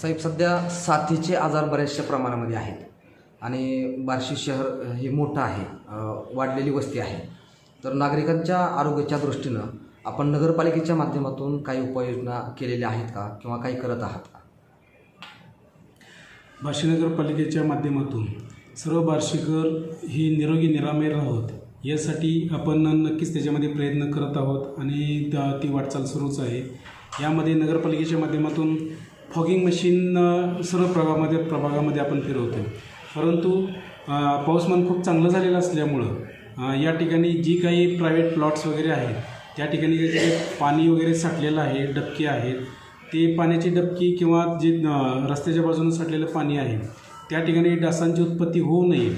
साहेब सध्या साथीचे आजार बऱ्याचशा प्रमाणामध्ये आहेत. आणि बार्शी शहर हे मोठं आहे वाढलेली वस्ती आहे. तर नागरिकांच्या आरोग्याच्या दृष्टीनं आपण नगरपालिकेच्या माध्यमातून काही उपाययोजना केलेल्या आहेत का किंवा काही करत आहात का? बार्शी नगरपालिकेच्या माध्यमातून सर्व बार्शीकर ही निरोगी निरामय राहोत यासाठी आपण नक्कीच त्याच्यामध्ये प्रयत्न करत आहोत आणि त्या ती वाटचाल सुरूच आहे. यामध्ये नगरपालिकेच्या माध्यमातून फॉगिंग मशीन सर्व प्रभागामध्ये प्रभागामध्ये आपण फिरवतो परंतु पाऊसमान खूप चांगलं झालेलं असल्यामुळं या ठिकाणी जी काही प्रायव्हेट प्लॉट्स वगैरे आहेत त्या ठिकाणी जे पाणी वगैरे साठलेलं आहे डबके आहेत ते पाण्याची डबकी किंवा जे रस्त्याच्या बाजूने साठलेलं पाणी आहे त्या ठिकाणी डासांची उत्पत्ती होऊ नये.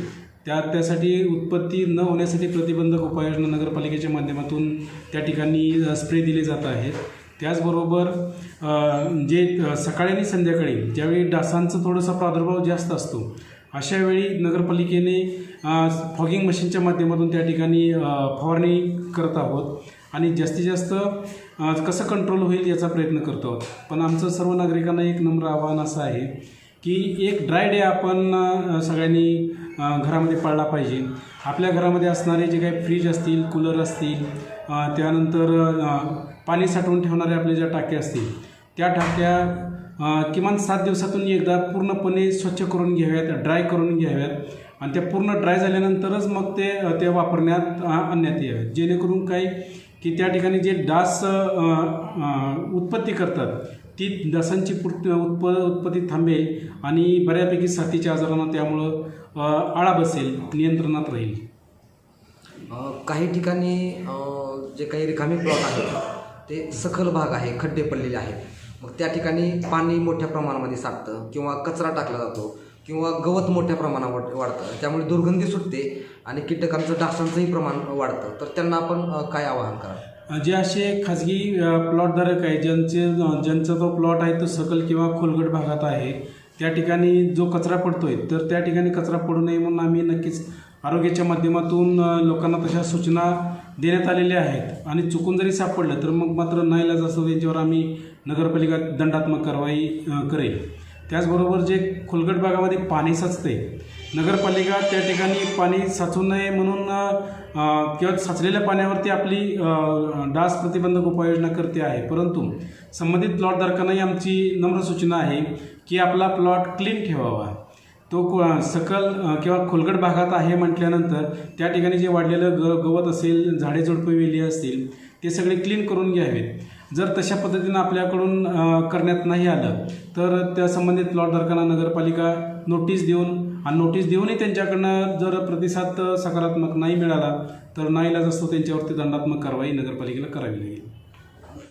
त्या त्यासाठी उत्पत्ती न होण्यासाठी प्रतिबंधक उपाययोजना नगरपालिकेच्या माध्यमातून त्या ठिकाणी स्प्रे दिले जात आहेत. त्याचबरोबर जे सकाळी आणि संध्याकाळी ज्यावेळी डासांचं थोडासा प्रादुर्भाव जास्त असतो अशा वेळी नगरपालिकेने फॉगिंग मशीनच्या माध्यमातून त्या ठिकाणी फवारणी करत आहोत आणि जास्तीत जास्त कसं कंट्रोल होईल याचा प्रयत्न करतो आहोत. पण आमचं सर्व नागरिकांना एक नम्र आव्हान असं आहे की एक ड्राय डे आपण सगळ्यांनी घरामध्ये पाळला पाहिजे. आपल्या घरामध्ये असणारे जे काही फ्रीज असतील कूलर असतील त्यानंतर पाणी साठवून ठेवणारे आपले ज्या टाक्या असतील त्या टाक्या किमान सात दिवसातून एकदा पूर्णपणे स्वच्छ करून घ्याव्यात ड्राय करून घ्याव्यात. आणि त्या पूर्ण ड्राय झाल्यानंतरच मग ते ते वापरण्यात आणण्यात याव्यात. जेणेकरून काही की त्या ठिकाणी जे डास उत्पत्ती करतात ती डासांची पुट उत्प उत्पत्ती थांबेल आणि बऱ्यापैकी साथीच्या आजारांना त्यामुळं आळा बसेल नियंत्रणात राहील. काही ठिकाणी जे काही रिकामी प्लॉट आहेत ते सखल भाग आहे खड्डे पडलेले आहेत. मग त्या ठिकाणी पाणी मोठ्या प्रमाणामध्ये साठतं किंवा कचरा टाकला जातो किंवा गवत मोठ्या प्रमाणावर वाढतं. त्यामुळे दुर्गंधी सुटते आणि कीटकांचं डासांचंही प्रमाण वाढतं. तर त्यांना आपण काय आवाहन करावं जे असे खाजगी प्लॉटधारक आहे ज्यांचे ज्यांचा जो प्लॉट आहे तो सकल किंवा खोलगट भागात आहे त्या ठिकाणी जो कचरा पडतोय तर त्या ठिकाणी कचरा पडू नये म्हणून आम्ही नक्कीच आरोग्याच्या माध्यमातून लोकांना तशा सूचना देण्यात आलेल्या आहेत. आणि चुकून जरी सापडलं तर मग मात्र नाईलाज असं त्यांच्यावर आम्ही नगरपालिका दंडात्मक कारवाई करेल. त्याचबरोबर जे खोलगट भागामध्ये पाणी साचते नगरपालिका त्या ठिकाणी पाणी साचू नये म्हणून किंवा साचलेल्या पाण्यावरती आपली डास प्रतिबंधक उपाययोजना करते आहे. परंतु संबंधित प्लॉटधारकांनाही आमची नम्र सूचना आहे की आपला प्लॉट क्लीन ठेवावा. तो सकल किंवा खोलगट भागात आहे म्हटल्यानंतर त्या ठिकाणी जे वाढलेलं ग गवत असेल झाडे झुडपे वेली असतील ते सगळे क्लीन करून घ्यावेत. जर तशा पद्धतीनं आपल्याकडून करण्यात नाही आलं तर त्या संबंधित प्लॉटधारकांना नगरपालिका नोटीस देऊन आणि नोटीस देऊनही त्यांच्याकडनं जर प्रतिसाद सकारात्मक नाही मिळाला तर नाईलाज असतो त्यांच्यावरती दंडात्मक कारवाई नगरपालिकेला करावी लागेल.